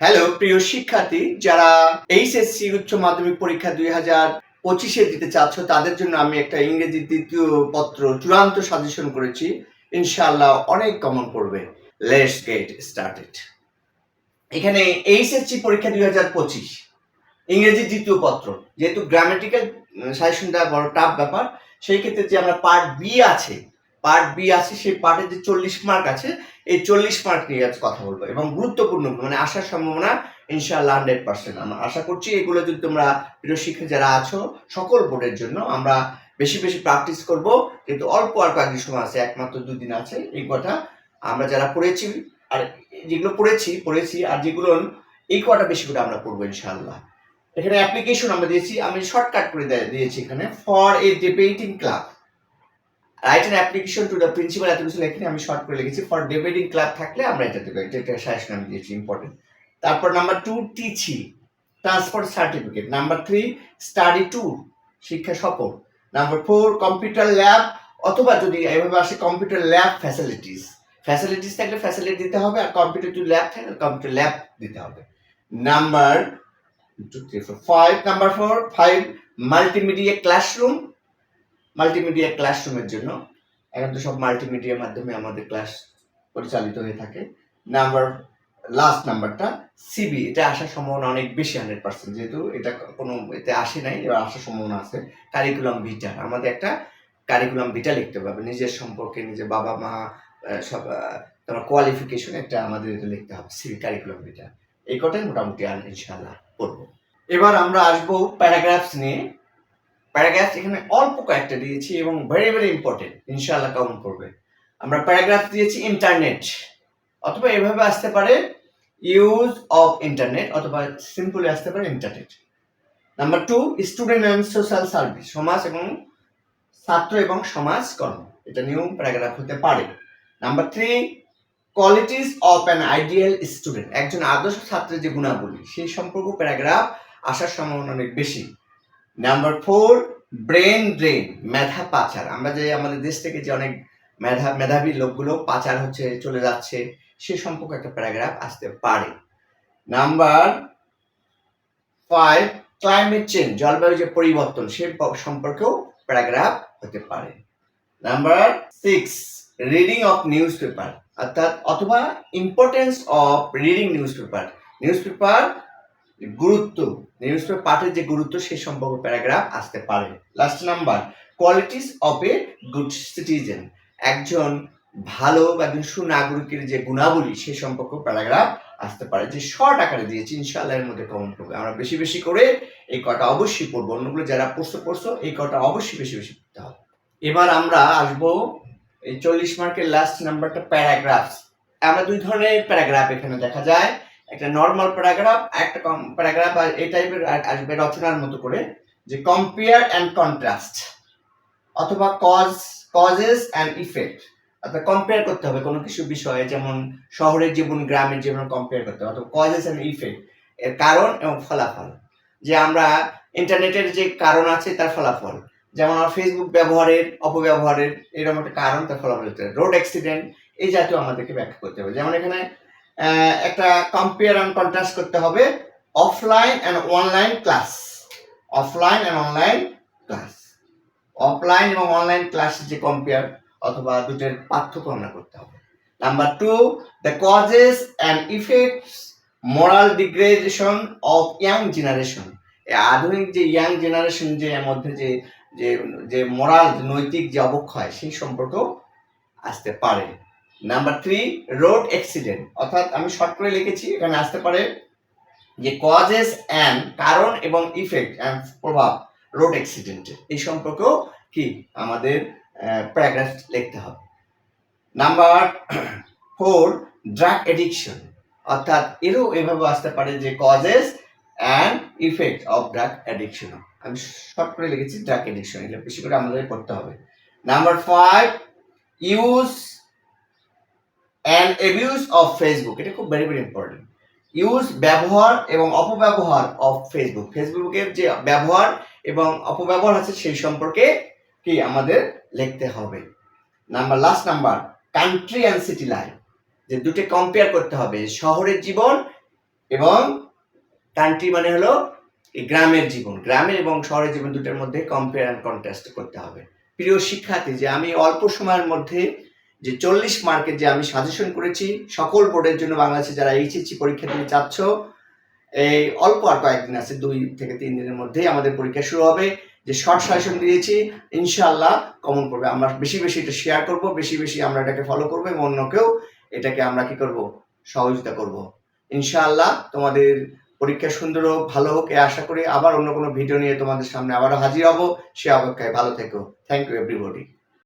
Hello প্রিয় শিক্ষার্থী, যারা এইচএসসি উচ্চ মাধ্যমিক পরীক্ষা দুই হাজার পঁচিশে দিতে চাচ্ছ, তাদের জন্য আমি একটা ইংরেজি দ্বিতীয় পত্র চূড়ান্ত সাজেশন করেছি। ইনশাআল্লাহ অনেক কমন পড়বে। লেটস গেট স্টার্টেড এখানে এইচএসসি পরীক্ষা দুই হাজার পঁচিশ। ইংরেজি দ্বিতীয় পত্র। যেহেতু গ্রামেটিক্যাল সাজেশনটা বড় টাফ ব্যাপার, সেই ক্ষেত্রে যে আমরা পার্ট বি আছে পার্ট বি আছে, সেই পার্টে যে চল্লিশ মার্ক আছে, এই চল্লিশ মার্ক নিয়ে আজ কথা বলব এবং গুরুত্বপূর্ণ মানে আসার সম্ভাবনা ইনশাআল্লাহ হান্ড্রেড পার্সেন্ট আমরা। আশা করছি এগুলো যদি তোমরা প্রিয় শিক্ষক যারা আছো, সকল বোর্ডের জন্য আমরা বেশি বেশি প্র্যাকটিস করব, কিন্তু অল্প আর কয়েকদিন সময় আছে, একমাত্র দুদিন আছে, এই কথা আমরা যারা পড়েছি, আর যেগুলো পড়েছি পড়েছি, আর যেগুলো এই কটা বেশি করে আমরা পড়ব ইনশাআল্লাহ। এখানে অ্যাপ্লিকেশন আমরা দিয়েছি, আমি শর্টকাট করে দিয়েছি এখানে for a debating club write an application to the principal কিছু লেখিনি, আমি শর্ট করে লিখেছি। ফর ডিবেটিং ক্লাব থাকলে আমরা এটা দেবো। এটা একটা সাজেশন আমি দিয়েছি ইম্পর্টেন্ট তারপর number two TC transport certificate number three study tour শিক্ষা সফর নাম্বার ফোর কম্পিউটার ল্যাব অথবা যদি এভাবে আসে কম্পিউটার ল্যাব ফ্যাসিলিটিস ফ্যাসিলিটিস থাকলে ফ্যাসিলিটি দিতে হবে, আর কম্পিউটার টু ল্যাব থাকলে কম্পিউটার ল্যাব দিতে হবে। Number two three four five number four five multimedia classroom multimedia ক্লাসরুমের জন্য। এখন তো সব মাল্টিমিডিয়ার মাধ্যমে আমাদের ক্লাস পরিচালিত হয়ে থাকে। নাম্বার লাস্ট নাম্বারটা সিবি এটা আসার সম্ভাবনা অনেক বেশি হান্ড্রেড পার্সেন্ট যেহেতু এটা কোনো এতে আসে নাই, এবার আসার সম্ভাবনা আছে। কারিকুলাম ভিটা আমাদের একটা কারিকুলাম ভিটা লিখতে হবে। নিজের সম্পর্কে, নিজের বাবা মা সব তোমার কোয়ালিফিকেশন একটা আমাদের এটা লিখতে হবে সিবি কারিকুলাম ভিটা এই কটাই মোটামুটি আর ইনশাল্লাহ পড়ব। এবার আমরা আসব প্যারাগ্রাফস নিয়ে। প্যারাগ্রাফ এখানে অল্প কয়েকটা দিয়েছি এবং ভেরি ভেরি ইম্পর্টেন্ট ইনশাআল্লাহ কাউন্ট করবে। আমরা প্যারাগ্রাফ দিয়েছি ইন্টারনেট অথবা এভাবে আসতে পারে ইউজ অফ ইন্টারনেট অথবা সিম্পলি আসতে পারে internet number two student and social service সমাজ এবং ছাত্র এবং সমাজ কর্ম। এটা নিউ প্যারাগ্রাফ হতে পারে। Number three qualities of an ideal student একজন আদর্শ ছাত্রের যে গুণাবলী, সেই সম্পর্ক প্যারাগ্রাফ আসার সম্ভাবনা অনেক বেশি। নাম্বার ফোর ব্রেন ড্রেন মেধা পাচার। আমরা যে আমাদের দেশ থেকে যে অনেক মেধা, মেধাবী লোকগুলো পাচার হচ্ছে, চলে যাচ্ছে, সে সম্পর্কে একটা প্যারাগ্রাফ আসতে পারে। নাম্বার ফাইভ ক্লাইমেট চেঞ্জ জলবায়ু যে পরিবর্তন, সে সম্পর্কেও প্যারাগ্রাফ হতে পারে। Number six reading of newspaper অর্থাৎ অথবা importance of reading newspaper newspaper গুরুত্ব নিউজ পেপার পাঠের যে গুরুত্ব, সে সম্পর্কে প্যারাগ্রাফ আসতে পারে। Last number qualities of a good citizen একজন ভালো বা একজন সুনাগরিকের যে গুণাবলী, সে সম্পর্কে প্যারাগ্রাফ আসতে পারে, যে শর্ট আকারে দিয়েছি, ইনশাআল্লাহ এর মধ্যে কমন করবে। আমরা বেশি বেশি করে এই কটা অবশ্যই পড়ব, অন্যগুলো যারা পড়ছো পড়ছো, এই কটা অবশ্যই বেশি বেশি পড়তে হবে। এবার আমরা আসব এই চল্লিশ মার্কের লাস্ট নাম্বারটা প্যারাগ্রাফ আমরা দুই ধরনের প্যারাগ্রাফ এখানে দেখা যায়। একটা নর্মাল প্যারাগ্রাফ একটা কম প্যারাগ্রাফ আর এই টাইপের আসবে রচনার মতো করে, যে কম্পেয়ার অ্যান্ড কন্ট্রাস্ট অথবা কজ কজেস অ্যান্ড ইফেক্ট অর্থাৎ কম্পেয়ার করতে হবে কোনো কিছু বিষয়ে, যেমন শহরের জীবন, গ্রামের জীবন কম্পেয়ার করতে হবে, অথবা কজেস অ্যান্ড ইফেক্ট এর কারণ এবং ফলাফল। যে আমরা ইন্টারনেটের যে কারণ আছে, তার ফলাফল। যেমন আমার ফেসবুক ব্যবহারের, অপব্যবহারের, এরকম একটা কারণ, তার ফলাফল রোড অ্যাক্সিডেন্ট এই জাতীয় আমাদেরকে ব্যাখ্যা করতে হবে। যেমন এখানে একটা কম্পেয়ার অ্যান্ড কন্ট্রাস্ট করতে হবে। Offline and online class offline and online class offline এবং অনলাইন ক্লাস যে কম্পেয়ার অথবা দুটোর পার্থক্য আমরা করতে হবে। Number two the causes and effects moral degradation of young generation আধুনিক যে ইয়াং জেনারেশন যে মধ্যে যে যে যে মোরাল নৈতিক যে অবক্ষয়, সেই সম্পর্কেও আসতে পারে। নাম্বার থ্রি রোড অ্যাক্সিডেন্ট অর্থাৎ আমি শর্ট করে লিখেছি, এখানে আসতে পারে যে কজেস অ্যান্ড কারণ এবং ইফেক্ট অ্যান্ড প্রভাব রোড অ্যাক্সিডেন্টের এই সম্পর্কেও কি আমাদের প্যারাগ্রাফ লিখতে হবে। নাম্বার ফোর ড্রাগ এডিকশন অর্থাৎ এরও এভাবে আসতে পারে যে causes and effect of drug addiction আমি শর্ট করে লিখেছি ড্রাগ এডিকশন এটা বেশি করে আমাদের পড়তে হবে। Number five use and abuse of Facebook এটা খুব ভেরি ভেরি ইম্পর্টেন্ট ইউজ ব্যবহার এবং অপব্যবহার অফ ফেসবুক ফেসবুকের যে ব্যবহার এবং অপব্যবহার আছে সেই সম্পর্কে কি আমাদের লিখতে হবে? Number last number country and city life যে দুটো কম্পেয়ার করতে হবে, শহরের জীবন এবং কান্ট্রি মানে হলো গ্রামের জীবন। গ্রামের এবং শহরের জীবন দুটার মধ্যে কম্পেয়ার অ্যান্ড কন্ট্রাস্ট করতে হবে। প্রিয় শিক্ষার্থী, যে আমি অল্প সময়ের মধ্যে যে চল্লিশ মার্কের যে আমি সাজেশন করেছি, সকল বোর্ডের জন্য বাংলাদেশে যারা এইচএসসি পরীক্ষা দিতে চাচ্ছ, এই অল্প আর কয়েকদিন আছে, দুই থেকে তিন দিনের মধ্যেই আমাদের পরীক্ষা শুরু হবে। যে শর্ট সাজেশন দিয়েছি, ইনশাআল্লাহ কমন করবে আমরা বেশি বেশি এটা শেয়ার করব, বেশি বেশি আমরা এটাকে ফলো করব এবং অন্যকেও এটাকে আমরা কি করব? সহযোগিতা করব। ইনশাআল্লাহ তোমাদের পরীক্ষা সুন্দর হোক, ভালো হোক, এ আশা করি আবার অন্য কোনো ভিডিও নিয়ে তোমাদের সামনে আবারও হাজির হব। সে অপেক্ষায় ভালো থেকো। Thank you everybody